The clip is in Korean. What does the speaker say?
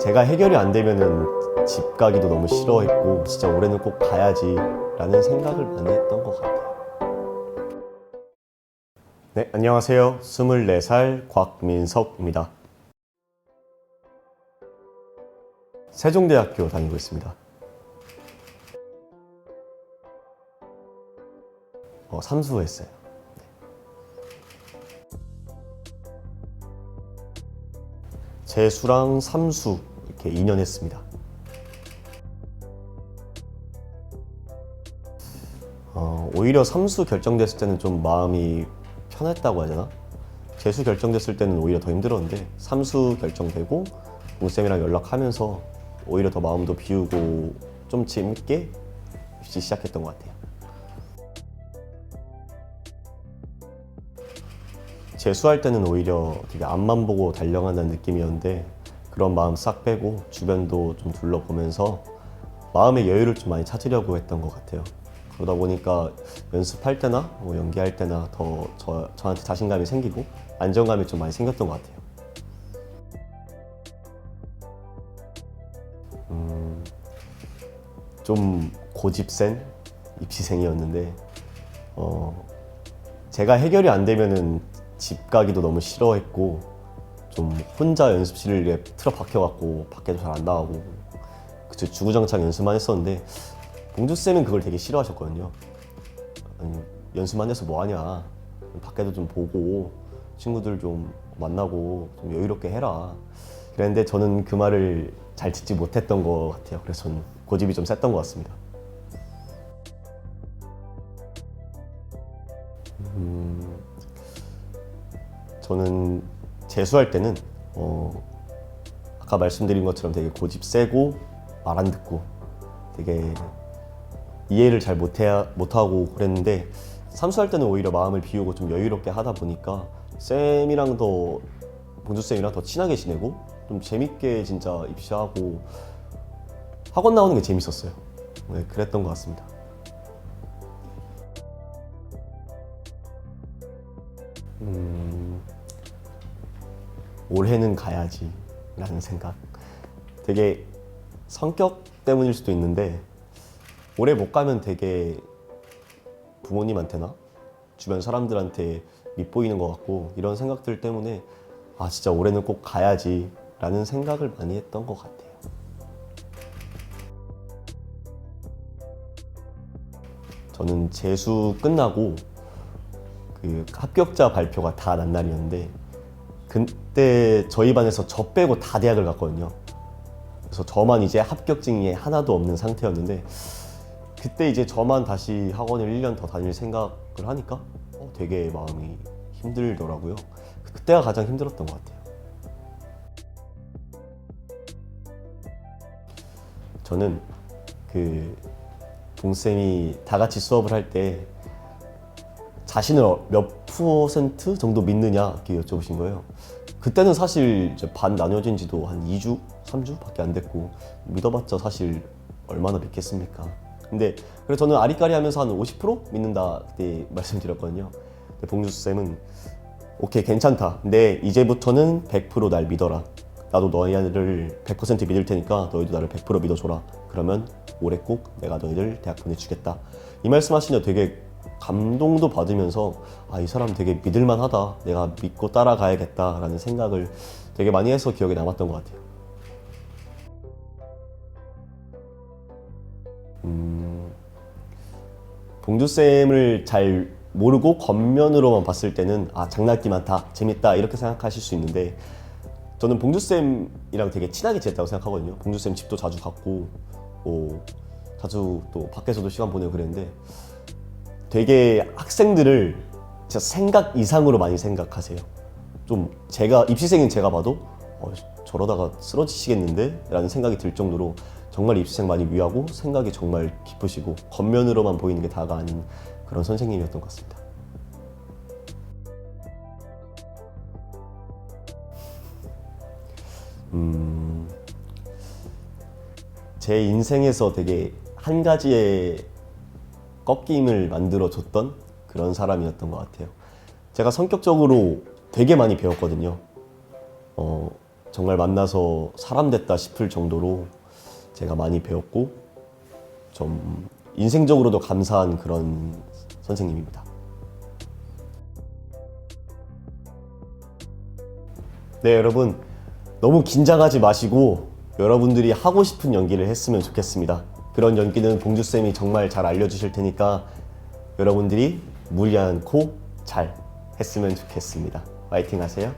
제가 해결이 안 되면은 집 가기도 너무 싫어했고 진짜 올해는 꼭 가야지라는 생각을 많이 했던 것 같아요. 네, 안녕하세요. 24살 곽민석입니다. 세종대학교 다니고 있습니다. 어, 삼수했어요. 재수랑 삼수 이렇게 2년 했습니다. 어, 오히려 삼수 결정됐을 때는 좀 마음이 편했다고 되나? 재수 결정됐을 때는 오히려 더 힘들었는데 삼수 결정되고 동쌤이랑 연락하면서 오히려 더 마음도 비우고 좀 재밌게 시작했던 것 같아요. 재수할 때는 오히려 되게 앞만 보고 달려간다는 느낌이었는데 그런 마음 싹 빼고 주변도 좀 둘러보면서 마음의 여유를 좀 많이 찾으려고 했던 것 같아요. 그러다 보니까 연습할 때나 뭐 연기할 때나 더 저, 저한테 자신감이 생기고 안정감이 좀 많이 생겼던 것 같아요. 음, 좀 고집센 입시생이었는데 어, 제가 해결이 안 되면은 집 가기도 너무 싫어했고 좀 혼자 연습실에 틀어 박혀갖고 밖에도 잘 안 나가고 그쵸 주구장창 연습만 했었는데 봉주 쌤은 그걸 되게 싫어하셨거든요. 아니, 연습만 해서 뭐 하냐? 밖에도 좀 보고 친구들 좀 만나고 좀 여유롭게 해라. 그랬는데 저는 그 말을 잘 듣지 못했던 것 같아요. 그래서 저는 고집이 좀 셌던 것 같습니다. 음, 저는 재수할 때는 어, 아까 말씀드린 것처럼 되게 고집 세고 말 안 듣고 되게 이해를 잘 못해, 못하고 그랬는데 삼수할 때는 오히려 마음을 비우고 좀 여유롭게 하다 보니까 쌤이랑 더 봉주 쌤이랑 더 친하게 지내고 좀 재밌게 진짜 입시하고 학원 나오는 게 재밌었어요. 네, 그랬던 것 같습니다. 음, 올해는 가야지 라는 생각. 되게 성격 때문일 수도 있는데 올해 못 가면 되게 부모님한테나 주변 사람들한테 밉보이는 것 같고 이런 생각들 때문에 아 진짜 올해는 꼭 가야지 라는 생각을 많이 했던 것 같아요. 저는 재수 끝나고 그 합격자 발표가 다 난 날이었는데 그 때 저희 반에서 저 빼고 다 대학을 갔거든요. 그래서 저만 이제 합격증이 하나도 없는 상태였는데 그때 이제 저만 다시 학원을 1년 더 다닐 생각을 하니까 어, 되게 마음이 힘들더라고요. 그때가 가장 힘들었던 것 같아요. 저는 그 동쌤이 다 같이 수업을 할 때 자신을 몇 퍼센트 정도 믿느냐 이렇게 여쭤보신 거예요. 그때는 사실 이제 반 나뉘어진 지도 한 2주, 3주 밖에 안 됐고 믿어봤자 사실 얼마나 믿겠습니까? 근데 그래서 저는 아리까리 하면서 한 50% 믿는다 그때 말씀드렸거든요. 근데 봉주 쌤은 오케이 괜찮다. 근데 이제부터는 100%날 믿어라. 나도 너희를 100% 믿을 테니까 너희도 나를 100% 믿어줘라. 그러면 올해 꼭 내가 너희들 대학 보내주겠다. 이 말씀하시니 되게 감동도 받으면서 아 이 사람 되게 믿을만 하다. 내가 믿고 따라가야겠다라는 생각을 되게 많이 해서 기억에 남았던 것 같아요. 음, 봉주 쌤을 잘 모르고 겉면으로만 봤을 때는 아 장난기 많다, 재밌다 이렇게 생각하실 수 있는데 저는 봉주 쌤이랑 되게 친하게 지냈다고 생각하거든요. 봉주 쌤 집도 자주 갔고, 뭐 자주 또 밖에서도 시간 보내고 그랬는데 되게 학생들을 진짜 생각 이상으로 많이 생각하세요. 좀 제가 입시생인 제가 봐도 어, 저러다가 쓰러지시겠는데? 라는 생각이 들 정도로 정말 입시생 많이 위하고 생각이 정말 깊으시고 겉면으로만 보이는 게 다가 아닌 그런 선생님이었던 것 같습니다. 음, 제 인생에서 되게 한 가지의 꺾임을 만들어 줬던 그런 사람이었던 것 같아요. 제가 성격적으로 되게 많이 배웠거든요. 어, 정말 만나서 사람 됐다 싶을 정도로 제가 많이 배웠고 좀 인생적으로도 감사한 그런 선생님입니다. 네, 여러분. 너무 긴장하지 마시고 여러분들이 하고 싶은 연기를 했으면 좋겠습니다. 그런 연기는 봉주쌤이 정말 잘 알려주실 테니까 여러분들이 무리 않고 잘 했으면 좋겠습니다. 파이팅 하세요.